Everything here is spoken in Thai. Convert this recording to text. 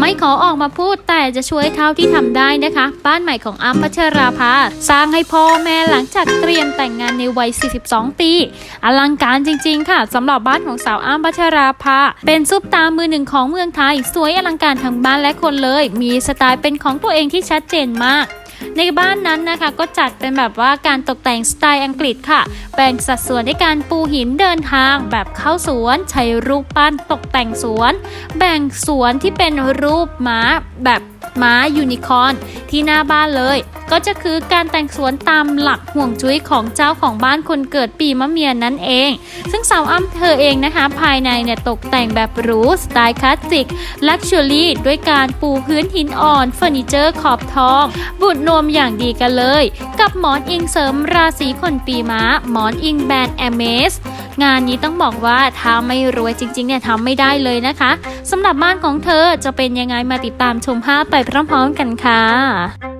ไม่ขอออกมาพูดแต่จะช่วยเท่าที่ทำได้นะคะ บ้านใหม่ของอ้ำพัชราภาสร้างให้พ่อแม่หลังจากเตรียมแต่งงานในวัย 42 ปี อลังการจริง ๆ ค่ะสำหรับบ้านของสาวอ้ำพัชราภาเป็นซุปตามือหนึ่งของเมืองไทย สวยอลังการทั้งบ้านและคนเลย มีสไตล์เป็นของตัวเองที่ชัดเจนมาก ในบ้านนั้นนะคะก็จัดเป็นแบบว่าการตกแต่งสไตล์อังกฤษค่ะ แบ่งสัดส่วนด้วยการปูหินเดินทางแบบเข้าสวนใช้รูปปั้นตกแต่งสวน แบ่งสวนที่เป็นรูปม้าแบบ ม้ายูนิคอร์นที่หน้าบ้านเลย ก็จะคือการแต่งสวนตามหลักห่วงจุ้ยของเจ้าของบ้านคนเกิดปีมะเมียนั่นเอง ซึ่งสาวอ้ำเธอเองนะคะ ภายในเนี่ยตกแต่งแบบหรูสไตล์คลาสสิกลักชัวรี่ด้วยการปูพื้นหินอ่อนเฟอร์นิเจอร์ขอบทอง บุดนมอย่างดีกันเลย กับหมอนอิงเสริมราศีคนปีม้าหมอนอิงแบรนด์แอมเมส งานนี้ต้องบอกว่าถ้าไม่รวยจริงๆเนี่ยทำไม่ได้เลยนะคะสำหรับบ้านของเธอจะเป็นยังไงมาติดตามชมภาพไปพร้อมๆกันค่ะ